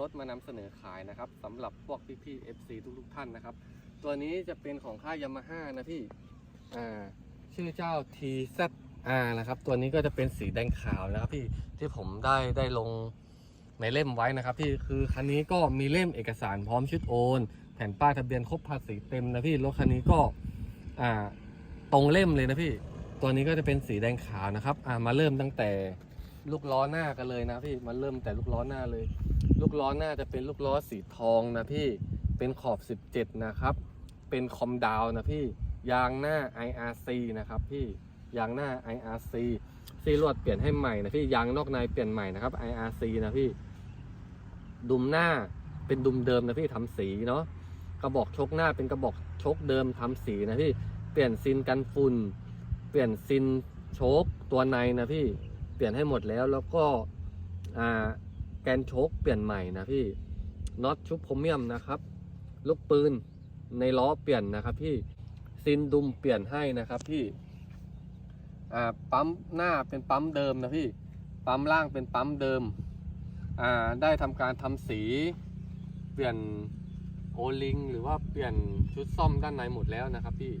รถมานำเสนอขายนะครับสำหรับพวกพี่ๆ FC ทุกๆท่านนะครับ ตัวนี้จะเป็นของค่ายยามาฮ่านะพี่อ่าชื่อเจ้า TZR นะครับ ตัวนี้ก็จะเป็นสีแดงขาวนะครับพี่ที่ผมได้ได้ลงในเล่มไว้นะครับพี่คือคันนี้ก็มีเล่มเอกสารพร้อมชุดโอน แผ่นป้ายทะเบียนครบภาษีเต็มนะพี่รถคันนี้ก็อ่าตรงเล่มเลยนะพี่ ตัวนี้ก็จะเป็นสีแดงขาวนะครับอ่ามาเริ่มตั้งแต่ ลูกล้อหน้ากันเลยนะพี่มาเริ่มแต่ลูกล้อหน้าเลย ลูกล้อหน้าจะเป็นลูกล้อสีทองนะพี่เป็นขอบ 17 นะครับ เป็นคอมดาวนะพี่ยางหน้า IRC นะครับพี่ยางหน้า IRC ซีลวดเปลี่ยนให้ใหม่นะพี่ยางนอกในเปลี่ยนใหม่นะครับ IRC นะพี่ดุมหน้าเป็นดุมเดิมนะพี่ทำสีเนาะกระบอกชกหน้าเป็นกระบอกชกเดิมทำสีนะพี่เปลี่ยนซินกันฝุ่น เปลี่ยนซินโชคตัวในนะพี่ ปลี่ยนให้หมดแล้วแล้วก็แกนโชคเปลี่ยนใหม่นะพี่น็อตชุบโพรเมียมนะครับ ลูกปืนในล้อเปลี่ยนนะครับพี่ซินดุมเปลี่ยนให้นะครับพี่ปั๊มหน้าเป็นปั๊มเดิมนะพี่ปั๊มล่างเป็นปั๊มเดิมได้ทำการทำสีเปลี่ยนโอลิงหรือว่าเปลี่ยนชุดซ่อมด้านในหมดแล้วนะครับพี่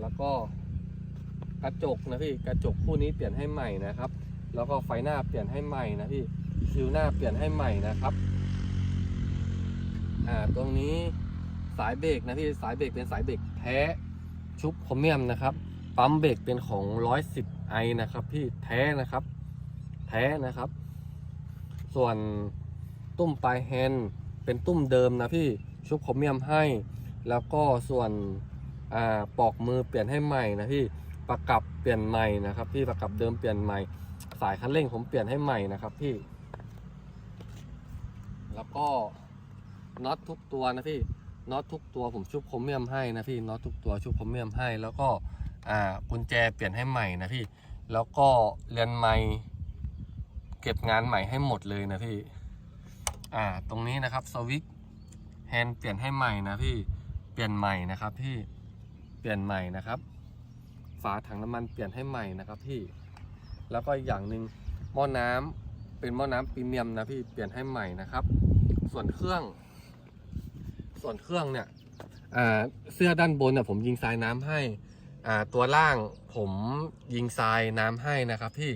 แล้วก็ กระจกนะพี่กระจกคู่นี้เปลี่ยนให้ใหม่นะครับ แล้วก็ไฟหน้าเปลี่ยนให้ใหม่นะพี่คิวหน้าเปลี่ยนให้ใหม่นะครับอ่าตรงนี้สายเบรกนะพี่สายเบรกเป็นสายเบรกแท้ชุบโครเมียมนะครับปั๊มเบรกเป็นของ 110ไอนะครับพี่แท้นะครับ แท้นะครับ ส่วนตุ้มปลายแฮนด์เป็นตุ้มเดิมนะพี่ชุบโครเมียมให้ แล้วก็ส่วนอ่าปอกมือเปลี่ยนให้ใหม่นะพี่ ประกับเปลี่ยนใหม่นะครับ พี่ประกับเดิมเปลี่ยนใหม่ สายคันเร่งผมเปลี่ยนให้ใหม่นะครับพี่ แล้วก็น็อตทุกตัวนะพี่น็อตทุกตัวผมชุบโครเมียมให้นะพี่น็อตทุกตัวชุบโครเมียมให้ แล้วก็อ่ากุญแจเปลี่ยนให้ใหม่นะพี่ แล้วก็เรียนไม้เก็บงานใหม่ให้หมดเลยนะพี่อ่าตรงนี้นะครับสวิตแฮนด์เปลี่ยนให้ใหม่นะพี่เปลี่ยนใหม่นะครับพี่เปลี่ยนใหม่นะครับ ฝาถังน้ำมันเปลี่ยนให้ใหม่นะครับพี่ แล้วก็อีกอย่างหนึ่งหม้อน้ำเป็นหม้อน้ำพรีเมียมนะพี่เปลี่ยนให้ใหม่นะครับ ส่วนเครื่อง ส่วนเครื่องเนี่ยเสื้อด้านบนเนี่ยผมยิงทรายน้ำให้ตัวล่างผมยิงทรายน้ำให้นะครับพี่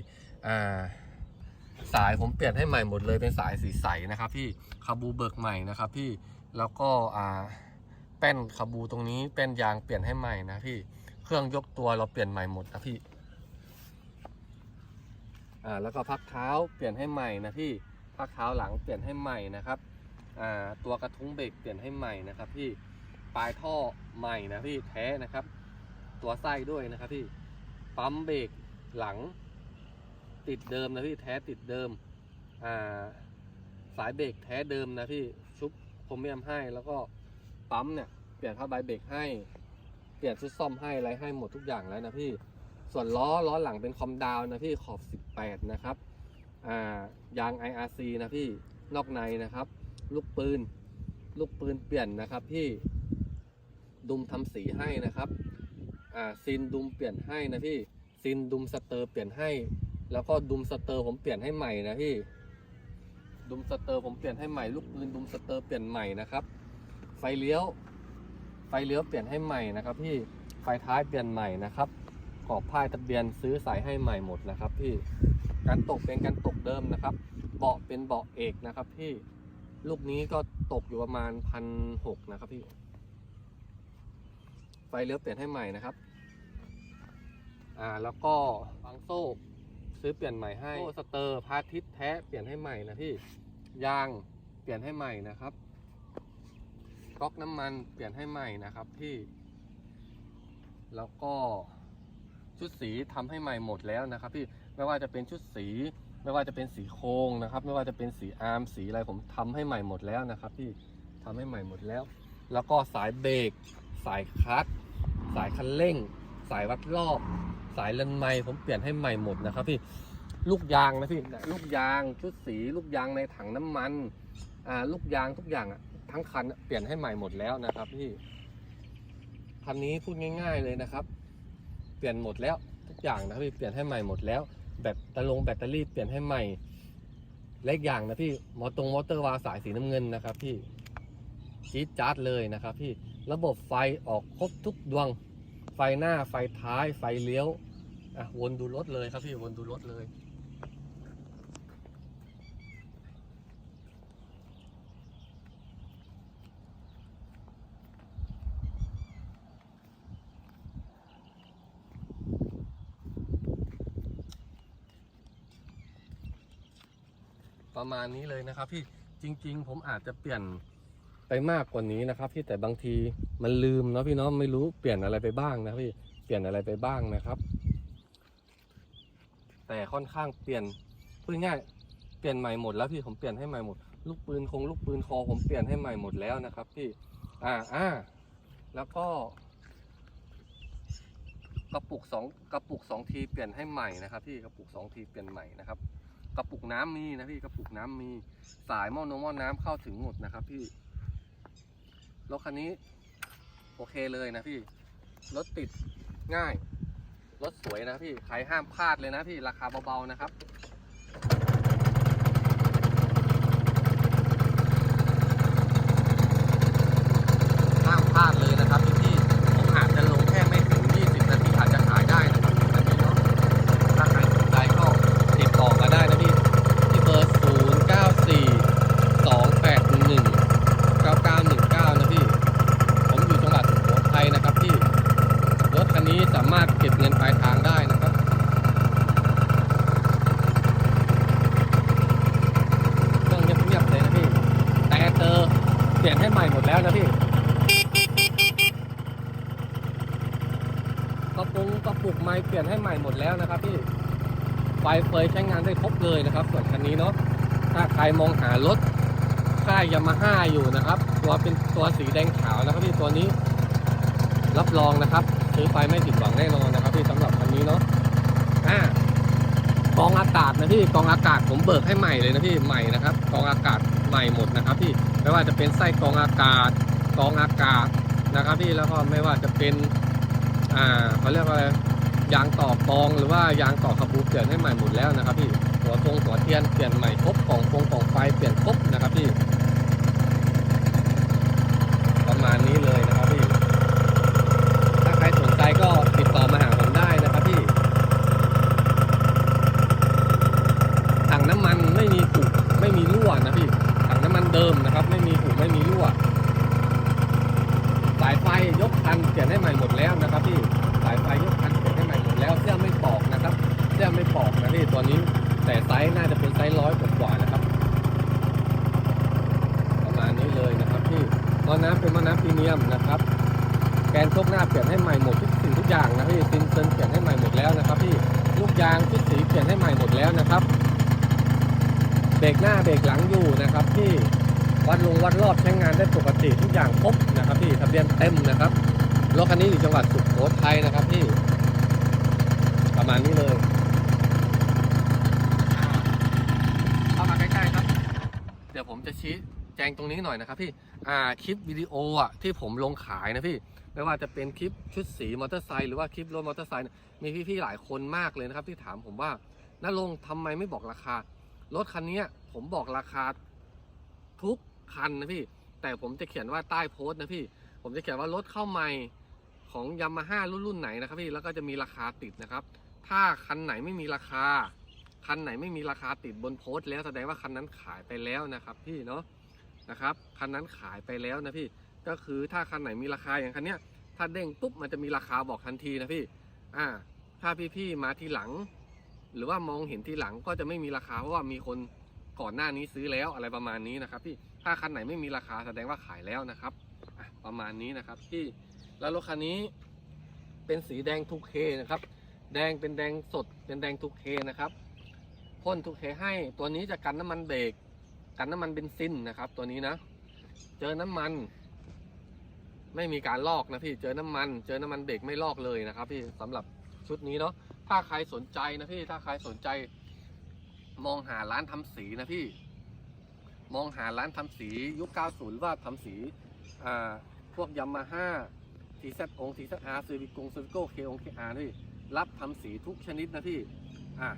สายผมเปลี่ยนให้ใหม่หมดเลยเป็นสายสีใสนะครับ พี่คาบูเบิกใหม่นะครับ พี่แล้วก็แป้นคาบูตรงนี้แป้นยางเปลี่ยนให้ใหม่นะพี่ เครื่องยกตัวเราเปลี่ยนใหม่หมดนะพี่อ่าแล้วก็พักเท้าเปลี่ยนให้ใหม่นะพี่พักเท้าหลังเปลี่ยนให้ใหม่นะครับอ่าตัวกระทุ้งเบรกเปลี่ยนให้ใหม่นะครับพี่ปลายท่อใหม่นะพี่แท้นะครับ ตัวไส้ด้วยนะครับพี่ปั๊มเบรกหลัง ติดเดิมนะพี่แท้ติดเดิมอ่าสายเบรกแท้เดิมนะพี่ชุบโครเมียมให้แล้วก็ปั๊มเนี่ยเปลี่ยนผ้าใบเบรกให้ ลี่ยนชุดซ่อมให้อะไรให้หมดทุกอย่างแล้วนะพี่ ส่วนล้อล้อหลังเป็นคอมดาวนะพี่ขอบ 18 นะครับอ่ายาง IRC นะพี่นอกในนะครับ ลูกปืน ลูกปืนเปลี่ยนนะครับพี่ดุมทำสีให้นะครับอ่าซินดุมเปลี่ยนให้นะพี่ซินดุมสเตอร์เปลี่ยนให้ แล้วก็ดุมสเตอร์ผมเปลี่ยนให้ใหม่นะพี่ดุมสเตอร์ผมเปลี่ยนให้ใหม่ลูกปืนดุมสเตอร์เปลี่ยนใหม่นะครับ ไฟเลี้ยว ไฟเลี้ยวเปลี่ยนให้ใหม่นะครับพี่ไฟท้ายเปลี่ยนใหม่นะครับกรอบป้ายทะเบียนซื้อใส่ให้ใหม่หมดนะครับพี่การตกเป็นการตกเดิมนะครับ เบาะเป็นเบาะเอกนะครับพี่ลูกนี้ก็ตกอยู่ประมาณพันหกนะครับพี่ ไฟเลี้ยวเปลี่ยนให้ใหม่นะครับ อ่าแล้วก็ฟังโซ่ซื้อเปลี่ยนใหม่ให้โซ่สเตอร์พาททิศแท้เปลี่ยนให้ใหม่นะพี่ยางเปลี่ยนให้ใหม่นะครับ ก๊อกน้ำมันเปลี่ยนให้ใหม่นะครับพี่ แล้วก็ชุดสีทำให้ใหม่หมดแล้วนะครับ พี่ไม่ว่าจะเป็นชุดสีไม่ว่าจะเป็นสีโครงนะครับ ไม่ว่าจะเป็นสีอาร์มสีอะไรผมทำให้ใหม่หมดแล้วนะครับ พี่ทำให้ใหม่หมดแล้ว แล้วก็สายเบรกสายคลัตช์สายคันเร่ง สายวัดรอบ สายเลนไม้ผมเปลี่ยนให้ใหม่หมดนะครับ พี่ลูกยางนะพี่ลูกยางชุดสี ลูกยางในถังน้ำมันอ่าลูกยางทุกอย่างอะ ทั้งคันเปลี่ยนให้ใหม่หมดแล้วนะครับพี่คันนี้พูดง่าย ๆเลยนะครับ เปลี่ยนหมดแล้วทุกอย่างนะพี่เปลี่ยนให้ใหม่หมดแล้ว แบตตะลงแบตเตอรี่เปลี่ยนให้ใหม่เล็กอย่างนะพี่มอตรงมอเตอร์วาล์สายสีน้ำเงินนะครับพี่จี๊ดจ๊าดเลยนะครับพี่ระบบไฟออกครบทุกดวงไฟหน้าไฟท้ายไฟเลี้ยวอะวนดูรถเลยครับพี่วนดูรถเลย ประมาณนี้เลยนะครับ พี่จริง ๆ ผมอาจจะเปลี่ยนไปมากกว่านี้นะครับ พี่แต่บางทีมันลืมเนาะพี่เนาะไม่รู้เปลี่ยนอะไรไปบ้างนะพี่เปลี่ยนอะไรไปบ้างนะครับ แต่ค่อนข้างเปลี่ยนพูดง่ายเปลี่ยนใหม่หมดแล้วพี่ผมเปลี่ยนให้ใหม่หมด ลูกปืนคงลูกปืนคอผมเปลี่ยนให้ใหม่หมดแล้วนะครับ พี่อ่าอ่าแล้วก็กระปุกสองกระปุกสองทีเปลี่ยนให้ใหม่นะครับ พี่กระปุกสองทีเปลี่ยนใหม่นะครับ กระปุกน้ำมีนะพี่กระปุกน้ำมีสายหม้อนมหม้อน้ำเข้าถึงหมดนะครับ พี่รถคันนี้ โอเคเลยนะพี่รถติดง่ายรถสวยนะพี่ใครห้ามพลาดเลยนะพี่ราคาเบาๆนะครับ ห้ามพลาดเลยนะครับพี่พี่ๆผมอาจจะลงแค่ไม่ถึง 20 นาทีอาจจะขายได้นะครับพี่คันนี้เนาะถ้าใครสนใจก็ติดต่อมาได้นะพี่ ที่เบอร์ 0 9 4 2 8 1 9 9 1 9 นะพี่ ผมอยู่จังหวัดสุโขทัยนะครับพี่ รถคันนี้สามารถเก็บเงินปลายทางได้นะครับ เครื่องเงียบๆเลยนะพี่ แต่เตอร์เปลี่ยนให้ใหม่หมดแล้วนะพี่ กระปุงกระปุกไม้เปลี่ยนให้ให ม่หมดแล้วนะครับพี่ไฟเฟยใช้งานได้ครบเลยนะครับ ส่วนคันนี้เนาะถ้าใครมองหารถค่ายยามาฮ่าอยู่นะครับ ตัวเป็นตัวสีแดงขาวนะครับพี่ตัวนี้ รับรองนะครับซื้อไปไม่ผิดหวังแน่นอนนะครับพี่สำหรับคันนี้เนาะอ่ากองอากาศนะพี่กองอากาศผมเบิกให้ใหม่เลยนะพี่ใหม่นะครับกองอากาศใหม่หมดนะครับพี่ไม่ว่าจะเป็นไส้กองอากาศกองอากาศนะครับพี่แล้วก็ไม่ว่าจะเป็นอ่าเขาเรียกว่าอะไร ยางต่อกองหรือว่ายางต่อขบูเปลี่ยนให้ใหม่หมดแล้วนะครับพี่หัวตรงหัวเทียนเปลี่ยนใหม่ครบของฟงของไฟเปลี่ยนครบนะครับพี่ประมาณนี้เลยนะครับพี่ ถ้าใครสนใจก็ติดต่อมาหาผมได้นะครับพี่ ถังน้ำมันไม่มีผุไม่มีรั่วนะพี่ ถังน้ำมันเดิมนะครับ ไม่มีผุไม่มีรั่ว สายไฟยกคันเปลี่ยนให้ใหม่หมดแล้วนะครับพี่ สายไฟยกคันเปลี่ยนให้ใหม่หมดแล้วเสื้อไม่ปอกนะครับเสื้อไม่ปอก นี่ตัวนี้แต่ไซส์น่าจะเป็นไซส์ร้อยกว่าๆนะครับ ประมาณนี้เลยนะครับพี่หม้อน้ำเป็นมอน้ำพรีเมียมนะครับ แกนชกหน้าเปลี่ยนให้ใหม่หมดทุกสิ่งทุกอย่างนะพี่ซินเซินเปลี่ยนให้ใหม่หมดแล้วนะครับพี่ลูกยางชุดสีเปลี่ยนให้ใหม่หมดแล้วนะครับเบรกหน้าเบรกหลังอยู่นะครับพี่วัดลงวัดรอบใช้งานได้ปกติทุกอย่างครบนะครับพี่ทะเบียนเต็มนะครับรถคันนี้อยู่จังหวัดสุโขทัยนะครับพี่ประมาณนี้เลยเข้ามาใกล้ๆครับ เดี๋ยวผมจะชี้แจงตรงนี้หน่อยนะครับพี่อ่าคลิปวิดีโออะที่ผมลงขายนะพี่ไม่ว่าจะเป็นคลิปชุดสีมอเตอร์ไซค์หรือว่าคลิปรถมอเตอร์ไซค์มีพี่ๆหลายคนมากเลยนะครับ ที่ถามผมว่าน้าลงทำไมไม่บอกราคารถคันนี้ผมบอกราคาทุกคันนะพี่ แต่ผมจะเขียนว่าใต้โพสต์นะพี่ ผมจะเขียนว่ารถเข้าใหม่ของยามาฮ่ารุ่นรุ่นไหนนะครับพี่แล้วก็จะมีราคาติดนะครับ ถ้าคันไหนไม่มีราคา คันไหนไม่มีราคาติดบนโพสต์แล้วแสดงว่าคันนั้นขายไปแล้วนะครับพี่เนาะนะครับคันนั้นขายไปแล้วนะพี่ก็คือถ้าคันไหนมีราคาอย่างคันเนี้ยถ้าเด้งปุ๊บมันจะมีราคาบอกทันทีนะพี่อ่าถ้าพี่ๆมาทีหลัง หรือว่ามองเห็นทีหลังก็จะไม่มีราคาเพราะว่ามีคนก่อนหน้านี้ซื้อแล้วอะไรประมาณนี้นะครับพี่ถ้าคันไหนไม่มีราคาแสดงว่าขายแล้วนะครับประมาณนี้นะครับพี่แล้วรถคันนี้เป็นสีแดง 2K นะครับ แดงเป็นแดงสดเป็นแดง 2K นะครับ พ่น 2K ให้ ตัวนี้จะกันน้ำมันเบรกกันน้ำมันเบนซินนะครับ ตัวนี้นะ เจอน้ำมัน ไม่มีการลอกนะพี่เจอน้ำมัน เจอน้ำมันเบรกไม่ลอกเลยนะครับพี่สำหรับชุดนี้เนาะถ้าใครสนใจนะพี่ถ้าใครสนใจ มองหาร้านทำสีนะพี่ มองหาร้านทำสียุค 90 ว่าทำสีอ่าพวกยามาฮ่าทีเซองทีเซอาร์ซีวิกงซีวิโก้เคองเคอาร์นี่รับทำสีทุกชนิดนะพี่อ่า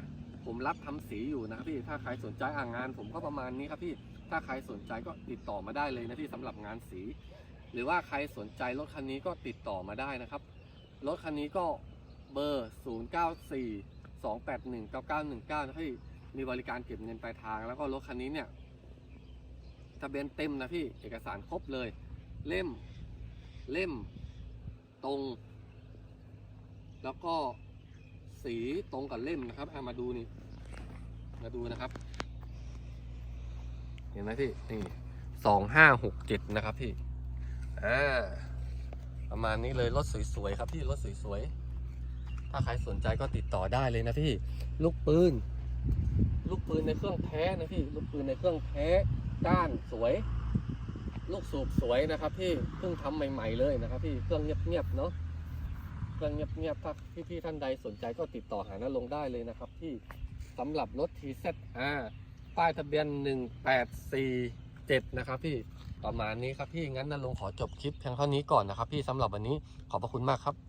ผมรับทำสีอยู่นะครับพี่ถ้าใครสนใจอ่างงาน ผมก็ประมาณนี้ครับพี่ถ้าใครสนใจก็ติดต่อมาได้เลยนะพี่สำหรับงานสี หรือว่าใครสนใจรถคันนี้ก็ติดต่อมาได้นะครับรถคันนี้ก็เบอร์ 0 9 4 2 8 1 9 9 1 9นะพี่มีบริการเก็บเงินปลายทาง แล้วก็รถคันนี้เนี่ยทะเบียนเต็มนะพี่เอกสารครบเลย เล่มเล่มตรง แล้วก็ สีตรงกับเล่มนะครับเอามาดูนี่ มาดูนะครับ เห็นไหมพี่ นี่สองห้าหกเจ็ดนะครับพี่ อ่า ประมาณนี้เลยรถสวยๆครับพี่รถสวยๆ ถ้าใครสนใจก็ติดต่อได้เลยนะพี่ ลูกปืน ลูกปืนในเครื่องแท้นะพี่ ลูกปืนในเครื่องแท้ด้านสวย ลูกสูบสวยนะครับพี่ เพิ่งทำใหม่ ๆเลยนะครับพี่ เครื่องเงียบๆเนาะ เครื่องเงียบๆถ้าพี่ๆท่านใดสนใจก็ติดต่อหานาลงได้เลยนะครับที่สำหรับรถ TZR ป้ายทะเบียน 1847 นะครับพี่ประมาณนี้ครับพี่งั้นนาลงขอจบคลิปเพียงเท่านี้ก่อนนะครับพี่สำหรับวันนี้ขอบพระคุณมากครับ